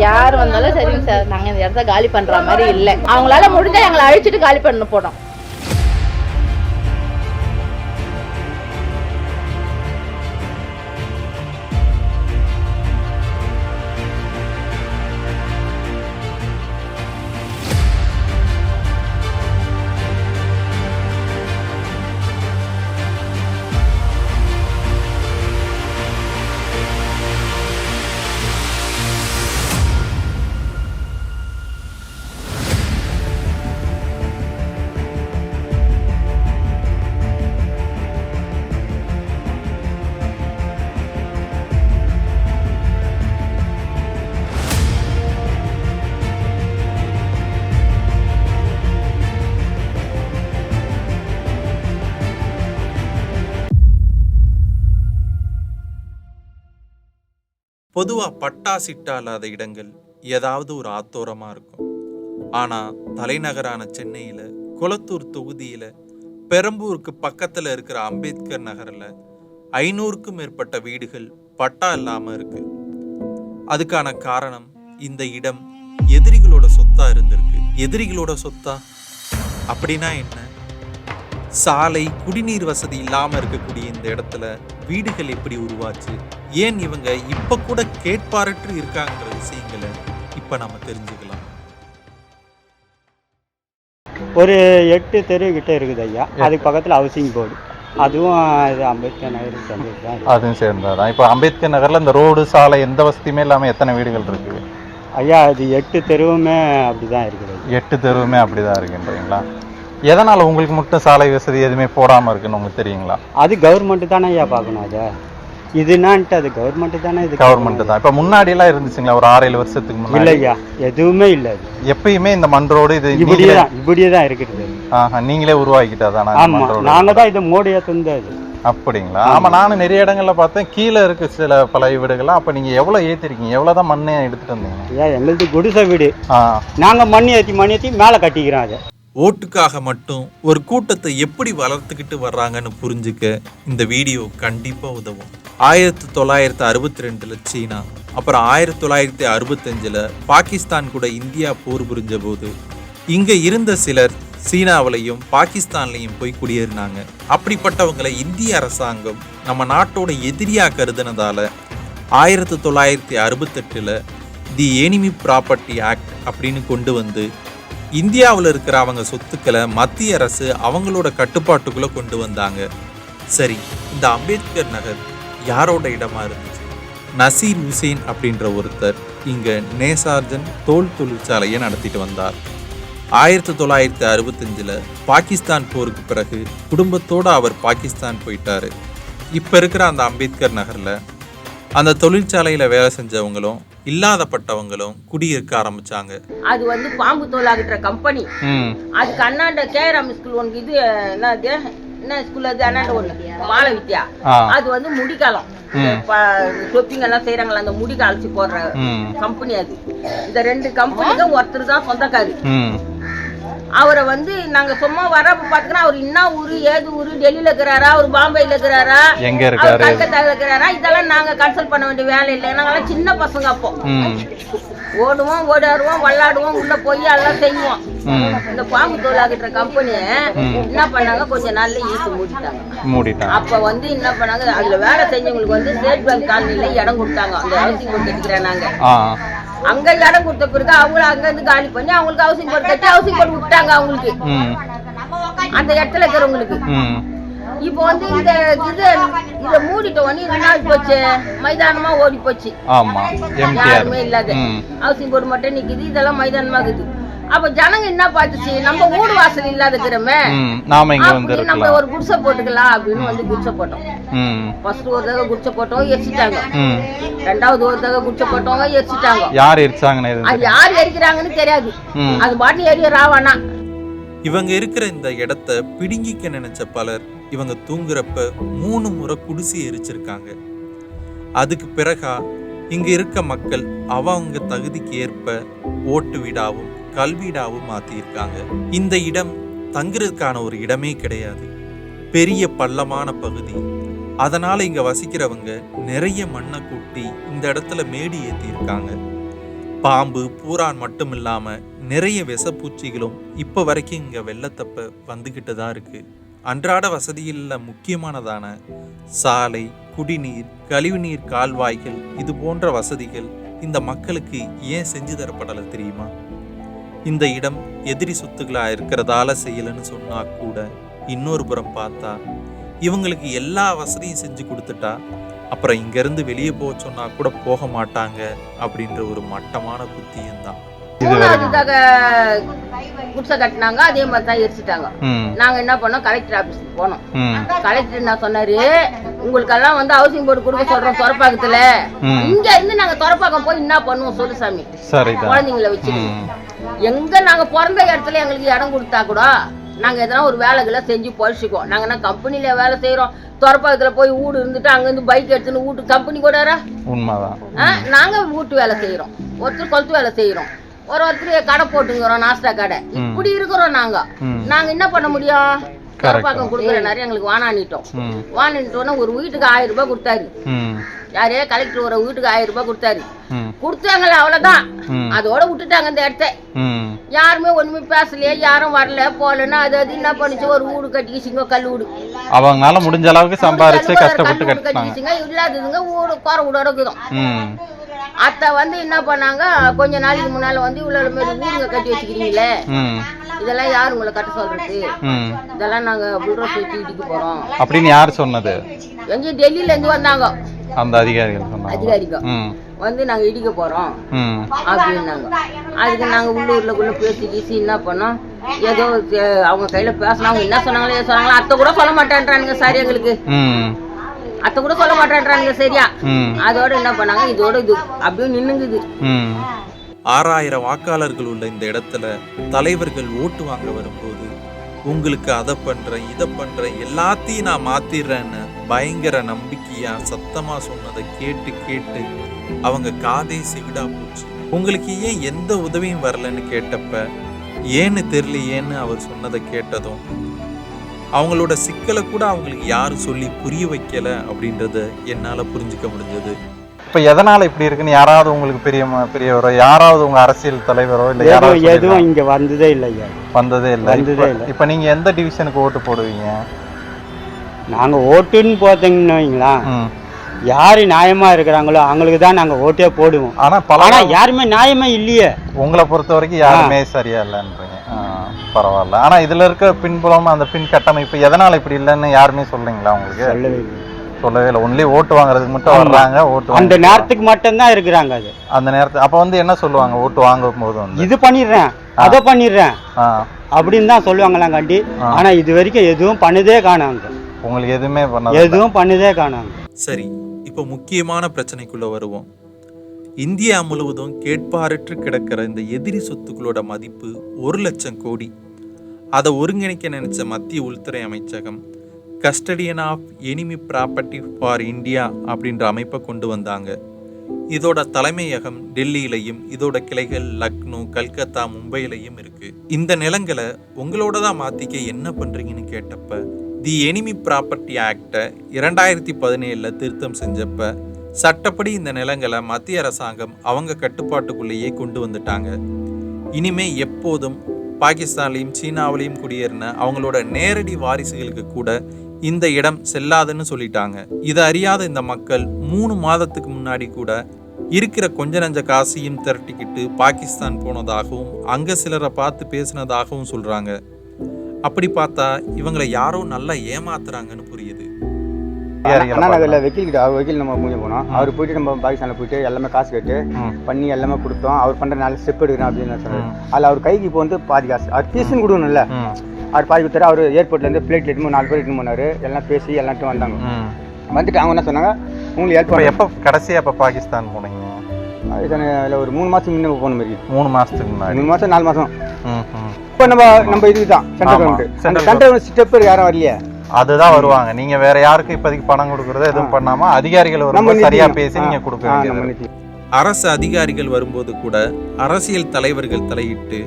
யார் வந்தாலும் சரிங்க சார் நாங்கள் இந்த இடத்த காலி பண்ணுற மாதிரி இல்லை. அவங்களால முடிஞ்சால் எங்களை அழிச்சிட்டு காலி பண்ண போனோம் பொதுவாக பட்டா சிட்டா இல்லாத இடங்கள் ஏதாவது ஒரு ஆத்தோரமாக இருக்கும். ஆனால் தலைநகரான சென்னையில் குளத்தூர் தொகுதியில் பெரம்பூருக்கு பக்கத்தில் இருக்கிற அம்பேத்கர் நகரில் ஐநூறுக்கும் மேற்பட்ட வீடுகள் பட்டா இல்லாமல் இருக்கு. அதுக்கான காரணம் இந்த இடம் எதிரிகளோட சொத்தா இருந்திருக்கு. எதிரிகளோட சொத்தா? அப்படின்னா என்ன? சாலை குடிநீர் வசதி இல்லாமல் இருக்கக்கூடிய இந்த இடத்துல வீடுகள் எப்படி உருவாச்சு? ஏன் இவங்க இப்ப கூட கேட்பாரற்று இருக்காங்கன்ற விஷயங்களை இப்ப நம்ம தெரிஞ்சுக்கலாம். ஒரு எட்டு தெரு கிட்ட இருக்குது ஐயா. அதுக்கு பக்கத்தில் ஹவுசிங் போர்டு அதுவும் இது அம்பேத்கர் நகர் சேர்ந்தது தான். அதுவும் சேர்ந்ததான் இப்போ அம்பேத்கர் நகர்ல இந்த ரோடு சாலை எந்த வசதியுமே இல்லாம எத்தனை வீடுகள் இருக்கு? ஐயா அது எட்டு தெருவுமே அப்படி தான் இருக்குது. எட்டு தெருவுமே அப்படிதான் இருக்குன்றீங்களா எதனால உங்களுக்கு மட்டும் சாலை வசதி எதுவுமே போடாம இருக்குன்னு உங்களுக்கு தெரியுங்களா? அது கவர்மெண்ட்டு தானே ஐயா பார்க்கணும் அதை. இதுனான்ட்டு அது கவர்மெண்ட்டு தானே இது கவர்மெண்ட் தான். இப்ப முன்னாடி எல்லாம் இருந்துச்சுங்களா? ஒரு ஆறு ஏழு வருஷத்துக்கு முன்னாடி? ஐயா எதுவுமே இல்லை. எப்பயுமே இந்த மண் ரோடு இது இப்படியே நீங்களே தான் இப்படியே தான் இருக்குது. ஆஹா, நீங்களே உருவாக்கிட்டதானா இந்த ஆமா மண் ரோடு நாங்க தான் இதை மோடியா தந்தது. அப்படிங்களா? ஆமா நானும் நிறைய இடங்கள்ல பார்த்தேன். கீழே இருக்கு சில பழைய வீடுகள்லாம். அப்ப நீங்க எவ்வளவு ஏத்திருக்கீங்க? எவ்வளவுதான் மண்ணே எடுத்துட்டு வந்தீங்க? ஐயா எங்களுது குடிசை வீடு. நாங்க மண் ஏற்றி மண் ஏற்றி மேலே கட்டிக்கிறோம் அதை. ஓட்டுக்காக மட்டும் ஒரு கூட்டத்தை எப்படி வளர்த்துக்கிட்டு வர்றாங்கன்னு புரிஞ்சுக்க இந்த வீடியோ கண்டிப்பாக உதவும். ஆயிரத்தி தொள்ளாயிரத்தி அறுபத்தி ரெண்டில் சீனா அப்புறம் ஆயிரத்தி தொள்ளாயிரத்தி அறுபத்தஞ்சில் பாகிஸ்தான் கூட இந்தியா போர் புரிஞ்ச போது இங்கே இருந்த சிலர் சீனாவிலையும் பாகிஸ்தான்லையும் போய் குடியேறினாங்க. அப்படிப்பட்டவங்களை இந்திய அரசாங்கம் நம்ம நாட்டோட எதிரியாக கருதுனதால ஆயிரத்தி தொள்ளாயிரத்தி அறுபத்தெட்டில் தி எனிமி ப்ராப்பர்ட்டி ஆக்ட் அப்படின்னு கொண்டு வந்து இந்தியாவில் இருக்கிற அவங்க சொத்துக்களை மத்திய அரசு அவங்களோட கட்டுப்பாட்டுக்குள்ள கொண்டு வந்தாங்க. சரி இந்த அம்பேத்கர் நகர் யாரோட இடமா இருந்துச்சு? நசீர் ஹுசேன் அப்படின்ற ஒருத்தர் இங்க நேசார்ஜன் தோல் தொழிற்சாலையை நடத்திட்டு வந்தார். ஆயிரத்தி தொள்ளாயிரத்தி அறுபத்தஞ்சில் பாகிஸ்தான் போருக்கு பிறகு குடும்பத்தோடு அவர் பாகிஸ்தான் போயிட்டாரு. இப்போ இருக்கிற அந்த அம்பேத்கர் நகரில் அந்த தொழிற்சாலையில் வேலை செஞ்சவங்களும் இல்லாதப்பட்டவங்களும் குடியிருக்க ஆரம்பிச்சாங்க. அது வந்து பாம்பு தோல் ஆகுற கம்பெனி அதுக்கு அண்ணாண்ட கேஆர்எம் ஸ்கூல் ஒன்று இது என்னது? என்ன ஸ்கூல் அது? அண்ணாண்ட ஒன்று மால வித்யா அது வந்து முடிக்காலம். ஷொப்பிங் எல்லாம் செய்யறாங்களா அந்த முடிக்கு அழைச்சி போடுற கம்பெனி அது. இந்த ரெண்டு கம்பெனிக்கும் ஒருத்தர் தான் சொந்தக்காரு. அவரை வந்து நாங்க சும்மா வரப்ப பாத்தீங்கன்னா அவர் என்ன ஊரு ஏது ஊரு டெல்லியில இருக்கிறாரா அவர் பாம்பேல இருக்கிறாரா எங்க இருக்காரு? கல்கத்தால இருக்கிறாரா இதெல்லாம் நாங்க கன்சல்ட் பண்ண வேண்டிய வேலை இல்லை. நாங்கெல்லாம் சின்ன பசங்க அப்போ. ஓடுவோம் ஓடாடுவோம் விளாடுவோம் உள்ள போய் எல்லாம் செய்வோம். இந்த பாம்பு தோலாகிற கம்பெனிய என்ன பண்ணாங்க? கொஞ்ச நாள்ல ஈஸி மூடிட்டாங்க. மூடிட்டான் அப்ப வந்து என்ன பண்ணாங்க? அதுல வேலை செஞ்சவங்களுக்கு வந்து ஸ்டேட் பேங்க் காலனில இடம் கொடுத்தாங்க. அந்த ஹவுசிங் போர்டு கட்டிக்கிறேன் நாங்க. அங்க இடம் கொடுத்த பிறகு அவங்கள அங்க இருந்து காலி பண்ணி அவங்களுக்கு ஹவுசிங் போர்டு கட்டி ஹவுசிங் போர்டு விட்டாங்க அவங்களுக்கு. அந்த இடத்துல இருக்கிறவங்களுக்கு. இப்போ வந்து இந்த இது இத மூடிட்ட உடனே என்ன ஆகி போச்சு. மைதானமா ஓடி போச்சு யாருமே இல்லாத. ஹவுசிங் போர்டு மட்டும் நிக்குது இதெல்லாம் மைதானமா இருக்குது அப்ப ஜனங்க என்ன பார்த்துச்சு? நம்ம வீடு வாசல் இல்லாத இருக்கிறோமே. ம் நாம இங்க வந்து நம்ம ஒரு குடிசை போட்டுக்கலாம் அப்படின்னு வந்து குடிசை போட்டோம். ஃபர்ஸ்ட் ஒரு தடவை குடிசை போட்டோம் எரிச்சிட்டாங்க. ரெண்டாவது ஒரு தடவை குடிசை போட்டோம் எரிச்சிட்டாங்க. யார் எரிச்சாங்கன்னு அது யார் எரிக்கிறாங்கன்னு தெரியாது. அது பாட்டு ராவானா. இவங்க இருக்கிற இந்த இடத்த பிடுங்கிக்க நினைச்ச பலர் இவங்க தூங்குறப்ப மூணு முறை குடிசை எரிச்சிருக்காங்க. அதுக்கு பிறகா இங்க இருக்க மக்கள் அவங்க தகுதிக்கு ஏற்ப ஓட்டு வீடாவும் கல்வீடாவும் மாத்தியிருக்காங்க. இந்த இடம் தங்குறதுக்கான ஒரு இடமே கிடையாது. பெரிய பள்ளமான பகுதி. அதனால இங்க வசிக்கிறவங்க நிறைய மண்ணை கூட்டி இந்த இடத்துல மேடி ஏற்றியிருக்காங்க பாம்பு பூரான் மட்டும் இல்லாம நிறைய விஷப்பூச்சிகளும் இப்போ வரைக்கும் இங்க வெள்ளத்தப்ப வந்துகிட்டு தான் இருக்கு. அன்றாட வசதியில் முக்கியமானதான சாலை குடிநீர் கழிவுநீர் கால்வாய்கள் இது போன்ற வசதிகள் இந்த மக்களுக்கு ஏன் செஞ்சு தரப்படலை தெரியுமா? இந்த இடம் எதிரி சொத்துக்களா இருக்கிறதால செய்யலைன்னு சொன்னா கூட இன்னொரு புறம் பார்த்தா இவங்களுக்கு எல்லா வசதியும் செஞ்சு கொடுத்துட்டா அப்புறம் இங்கிருந்து வெளியே போக சொன்னா கூட போக மாட்டாங்க அப்படின்ற ஒரு மட்டமான புத்தியும் தான். மூணாவதுக்காக குடிசை கட்டினாங்க அதே மாதிரி தான் எரிச்சிட்டாங்க நாங்க என்ன பண்ணோம்? கலெக்டர் ஆபீஸ்க்கு போனோம். கலெக்டர் என்ன சொன்னாரு? உங்களுக்கெல்லாம் வந்து ஹவுசிங் போர்டு கொடுக்க சொல்றோம் துறப்பாக்கத்துல. இங்க இருந்து நாங்க துறப்பாக்கம் போய் என்ன பண்ணுவோம்? சொல்லு சாமி. குழந்தைங்களை வச்சுட்டு ம். எங்க நாங்க பிறந்த இடத்துல எங்களுக்கு இடம் கொடுத்தா கூட நாங்க எதனா ஒரு வேலைகளை செஞ்சு பொழைச்சிக்குவோம். நாங்க என்ன கம்பெனில வேலை செய்யறோம் துறப்பாக்கத்துல போய் வீடு இருந்துட்டு அங்க இருந்து பைக் எடுத்துன்னு வீட்டு கம்பெனி கூட உண்மைதான். நாங்க வீட்டு வேலை செய்யறோம் ஒருத்தர் கொளுத்து வேலை செய்யறோம் ஒரு ஒருத்தர் கடை போட்டுங்கிறோம் நாஸ்டா கடை. இப்படி இருக்கிறோம் நாங்க. நாங்க என்ன பண்ண முடியும்? கொடுக்குற நிறைய எங்களுக்கு வானானிட்டோம் வானானிட்டோன்னா ஒரு வீட்டுக்கு ஆயிரம் ரூபாய் கொடுத்தாரு. யாரே கலெக்டர் ஒரு வீட்டுக்கு ஆயிரம் ரூபாய் கொடுத்தாரு. கொடுத்தாங்கல்ல அவ்வளவுதான். அதோட விட்டுட்டாங்க இந்த இடத்த. யாருமே ஒண்ணுமே பேசலையே யாரும் வரல போகலன்னா அது அது என்ன பண்ணுச்சு? ஒரு வீடு கட்டிக்கிச்சிங்க கல் வீடு அவங்களால முடிஞ்ச அளவுக்கு சம்பாரிச்சு கஷ்டப்பட்டு கட்டிக்கிச்சிங்க இல்லாததுங்க வீடு குறை வீடோட இருக்குதும் ம். அத்தை வந்து என்ன பண்ணாங்க கொஞ்ச நாளைக்கு முன்னால வந்து இவ்வளவு மாரி வீடுங்க கட்டி வச்சுக்கிறீங்களே இதெல்லாம் யார் உங்களை கட்ட சொல்றது? இதெல்லாம் நாங்க புல்ரோஸ் வச்சு இடிக்க போறோம். அப்படின்னு யார் சொன்னது? எங்க டெல்லியில இருந்து வந்தாங்க. அந்த அதிகாரிகள் சொன்னாங்க. அதிகாரிங்க ம். வந்து நாங்க இடிக்க போறோம். அப்படின்னாங்க. அதுக்கு நாங்க உள்ளூர்ல குள்ள பேசி கீசி என்ன பண்ணோம்? ஏதோ அவங்க கையில பேசினா அவங்க என்ன சொன்னாங்களோ சொன்னாங்களோ அத்தை கூட சொல்ல மாட்டேன்றானுங்க சாரி எங்களுக்கு. அத்தை கூட சொல்ல மாட்டேன்றானுங்க சரியா? அதோட என்ன பண்ணாங்க இதோட இது அப்படியே நின்னுங்குது. ஆறாயிரம் வாக்காளர்கள் உள்ள இந்த இடத்துல தலைவர்கள் ஓட்டு வாங்க வரும்போது உங்களுக்கு அதை பண்றேன் இதை பண்றேன் எல்லாத்தையும் நான் மாத்திடுறேன்னு பயங்கர நம்பிக்கையா சத்தமா சொன்னதை கேட்டு கேட்டு அவங்க காதே செவிடா போச்சு. உங்களுக்கு ஏன் எந்த உதவியும் வரலன்னு கேட்டப்ப ஏன்னு தெரியலையேன்னு அவர் சொன்னதை கேட்டதும் அவங்களோட சிக்கலை கூட அவங்களுக்கு யாரும் சொல்லி புரிய வைக்கல அப்படின்றத என்னால புரிஞ்சுக்க முடிஞ்சது இப்ப எதனால இப்படி இருக்குன்னு யாராவது உங்களுக்கு பெரிய பெரியவரோ யாராவது உங்க அரசியல் தலைவரோ இல்ல யாராவது எதுவும்? இங்க வந்ததே இல்லை ஐயா வந்ததே இல்ல வந்ததே இப்ப- இல்ல. இப்ப நீங்க எந்த டிவிஷனுக்கு ஓட்டு போடுவீங்க நாங்க ஓட்டுன்னு ம். யாரு நியாயமா இருக்கிறாங்களோ அவங்களுக்கு தான் நாங்க ஓட்டே போடுவோம். ஆனா பல ஆனா யாருமே நியாயமே இல்லையே. உங்களை பொறுத்த வரைக்கும் யாருமே சரியா இல்லைன்றீங்க. பரவாயில்ல. ஆனா இதுல இருக்க பின்புலம் அந்த பின் கட்டமைப்பு எதனால இப்படி இல்லைன்னு யாருமே சொல்றீங்களா உங்களுக்கு? சொல்லவே இல்லை. சொல்லவே இல்லை. ஒன்லி ஓட்டு வாங்குறதுக்கு மட்டும் வர்றாங்க ஓட்டு அந்த நேரத்துக்கு மட்டும்தான் இருக்கிறாங்க அது. அந்த நேரத்து அப்ப வந்து என்ன சொல்லுவாங்க? ஓட்டு வாங்கும் போது வந்து. இது பண்ணிடுறேன். அதை பண்ணிடுறேன். அப்படின்னு தான் சொல்லுவாங்களாம் கண்டி. ஆனா இது வரைக்கும் எதுவும் பண்ணதே காணாங்க உங்களுக்கு எதுவுமே பண்ணாது எதுவும் பண்ணதே காணாங்க சரி. இப்போ முக்கியமான பிரச்சனைக்குள்ளே வருவோம். இந்தியா முழுவதும் கேட்பாரற்று கிடக்கிற இந்த எதிரி சொத்துக்களோட மதிப்பு ஒரு லட்சம் கோடி. அதை ஒருங்கிணைக்க நினைச்ச மத்திய உள்துறை அமைச்சகம் custodian of enemy property for India அப்படின்ற அமைப்பை கொண்டு வந்தாங்க. இதோட தலைமையகம் டெல்லியிலையும் இதோட கிளைகள் லக்னோ கல்கத்தா மும்பையிலையும் இருக்கு. இந்த நிலங்களை உங்களோட தான் மாத்திக்க என்ன பண்றீங்கன்னு கேட்டப்ப தி எனிமி ப்ராப்பர்ட்டி ஆக்டை இரண்டாயிரத்தி பதினேழில் திருத்தம் செஞ்சப்ப சட்டப்படி இந்த நிலங்களை மத்திய அரசாங்கம் அவங்க கட்டுப்பாட்டுக்குள்ளேயே கொண்டு வந்துட்டாங்க. இனிமே எப்போதும் பாகிஸ்தான்லேயும் சீனாவிலையும் குடியேறின அவங்களோட நேரடி வாரிசுகளுக்கு கூட இந்த இடம் செல்லாதுன்னு சொல்லிட்டாங்க. இதை அறியாத இந்த மக்கள் மூணு மாதத்துக்கு முன்னாடி கூட இருக்கிற கொஞ்ச நஞ்ச காசையும் திரட்டிக்கிட்டு பாகிஸ்தான் போனதாகவும் அங்கே சிலரை பார்த்து பேசினதாகவும் சொல்கிறாங்க அப்படி பார்த்தா இவங்களை யாரோ நல்லா ஏமாத்துறாங்கன்னு புரியுது. அண்ணா நகரில். வக்கீல் கிட்ட அவர் வக்கீல் நம்ம முடிஞ்சு போனோம். அவர் போயிட்டு நம்ம பாகிஸ்தானில் போயிட்டு எல்லாமே காசு கட்டு. பண்ணி எல்லாமே கொடுத்தோம். அவர் பண்ணுற நாலு ஸ்டெப் எடுக்கிறேன் அப்படின்னு சொன்னார். அதில் அவர் கைக்கு இப்போ வந்து பாதி காசு. அவர் ஃபீஸுன்னு கொடுக்கணும்ல. அவர் பாதி கொடுத்தாரு. அவர் ஏர்போர்ட்லேருந்து பிளேட் எடுத்து நாலு பேர் எடுத்துன்னு போனார். எல்லாம் பேசி எல்லாத்தையும் வந்தாங்க. வந்துட்டு அவங்க என்ன சொன்னாங்க? உங்களுக்கு பண்ண எப்ப கடைசியா எப்ப பாகிஸ்தான் போனீங்க? அதில் ஒரு மூணு மாதம் முன்ன போன மாதிரி. மூணு மாசத்துக்கு முன்னாடி. மூணு மாதம் நாலு மாதம். இப்போ நம்ம நம்ம இதுக்கு தான் அந்த ஸ்டெப் யாரும் வரலையே? அதுதான் வருவாங்க. நீங்க வேற யாருக்கும் இப்போதைக்கு பணம் கொடுக்கறத எதுவும் பண்ணாம அதிகாரிகள் வரும்போது சரியா. பேசி நீங்க கொடுக்க. அரசு அதிகாரிகள் வரும்போது கூட அரசியல் தலைவர்கள் தலையிட்டு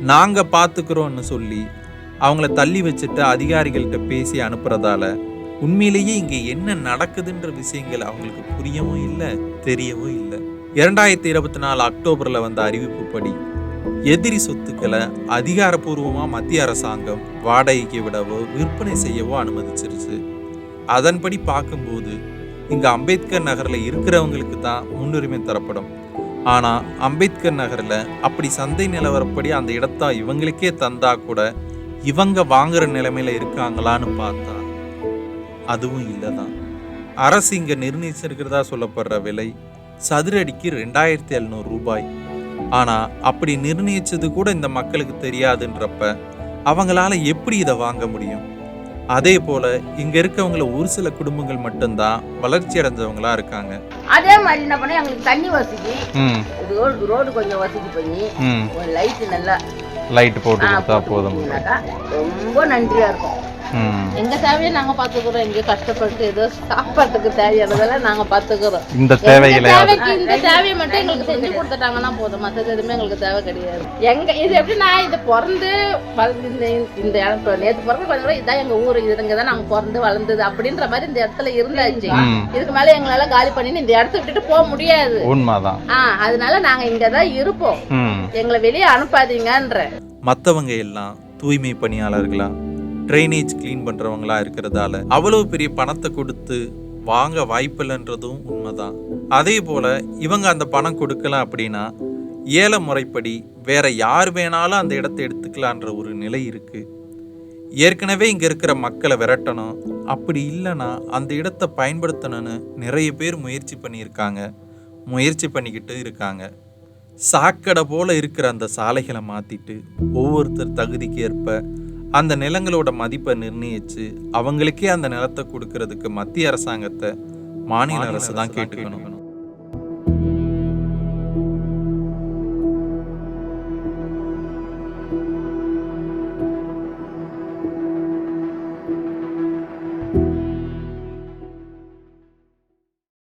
நாங்க பாத்துக்கிறோம்னு சொல்லி அவங்கள தள்ளி வச்சுட்டு அதிகாரிகள்கிட்ட பேசி அனுப்புறதால உண்மையிலேயே இங்க என்ன நடக்குதுன்ற விஷயங்கள் அவங்களுக்கு புரியவும் இல்லை தெரியவும் இல்லை. இரண்டாயிரத்தி இருபத்தி நாலு அக்டோபரில் வந்த அறிவிப்புப்படி எதிரி சொத்துக்களை அதிகாரப்பூர்வமாக மத்திய அரசாங்கம் வாடகைக்கு விடவோ விற்பனை செய்யவோ அனுமதிச்சிருச்சு. அதன்படி பார்க்கும்போது இங்கே அம்பேத்கர் நகரில் இருக்கிறவங்களுக்கு தான் முன்னுரிமை தரப்படும். ஆனால் அம்பேத்கர் நகரில் அப்படி சந்தை நிலவரப்படி அந்த இடத்த இவங்களுக்கே தந்தா கூட இவங்க வாங்குற நிலைமையில இருக்காங்களான்னு பார்த்தா அதுவும் இல்லை தான் அரசு இங்கே நிர்ணயிச்சிருக்கிறதா சொல்லப்படுற விலை சதுரடிக்கு ரெண்டாயிரத்தி எழுநூறு ரூபாய். ஆனால் அப்படி நிர்ணயிச்சது கூட இந்த மக்களுக்கு தெரியாதுன்றப்ப அவங்களால எப்படி இதை வாங்க முடியும்? அதே போல இங்க இருக்கவங்கள ஒரு சில குடும்பங்கள் மட்டும்தான் வளர்ச்சி அடைஞ்சவங்களா இருக்காங்க. அதே மாதிரி என்ன பண்ண எங்களுக்கு தண்ணி வசதி. ம். ரோடு ரோடு கொஞ்சம் வசதி பண்ணி லைட்டு நல்லா லைட் போட்டு கொடுத்தா போதும். ரொம்ப நன்றியா இருக்கும். எங்க தேவையை நாங்க பாத்துக்கிறோம் இங்க கஷ்டப்பட்டு ஏதோ சாப்பாட்டுக்கு தேவையானதெல்லாம் நாங்க பாத்துக்கிறோம். இந்த தேவைகளை தேவைக்கு இந்த தேவையை மட்டும் எங்களுக்கு செஞ்சு கொடுத்துட்டாங்கன்னா போதும். மத்தது எதுவுமே எங்களுக்கு தேவை கிடையாது. எங்க இது எப்படின்னா இது பிறந்து வளர்ந்து இந்த இந்த இடம் நேத்து பிறந்து கொஞ்சம் கூட இதான் எங்க ஊரு இதுங்க தான் நாங்க பிறந்து வளர்ந்தது அப்படின்ற மாதிரி இந்த இடத்துல இருந்தாச்சு. இதுக்கு மேல எங்களால காலி பண்ணி இந்த இடத்த விட்டுட்டு போக முடியாது. உண்மைதான். ஆ அதனால நாங்க இங்கதான் இருப்போம். எங்களை வெளியே அனுப்பாதீங்கன்ற. மற்றவங்க எல்லாம் தூய்மை பணியாளர்களா ட்ரைனேஜ் க்ளீன் பண்ணுறவங்களா இருக்கிறதால அவ்வளோ பெரிய பணத்தை கொடுத்து வாங்க வாய்ப்பில்லைன்றதும் உண்மைதான். அதே போல் இவங்க அந்த பணம் கொடுக்கல அப்படின்னா ஏல முறைப்படி வேற யார் வேணாலும் அந்த இடத்தை எடுத்துக்கலான்ற ஒரு நிலை இருக்கு. ஏற்கனவே இங்கே இருக்கிற மக்களை விரட்டணும். அப்படி இல்லைன்னா அந்த இடத்தை பயன்படுத்தணும்னு நிறைய பேர் முயற்சி பண்ணியிருக்காங்க. முயற்சி பண்ணிக்கிட்டு இருக்காங்க. சாக்கடை போல இருக்கிற அந்த சாலைகளை மாற்றிட்டு ஒவ்வொருத்தர் தகுதிக்கு ஏற்ப அந்த நிலங்களோட மதிப்பை நிர்ணயிச்சு அவங்களுக்கே அந்த நிலத்தை கொடுக்கறதுக்கு மத்திய அரசாங்கத்தை மாநில அரசு தான் கேட்டுக்கணும்.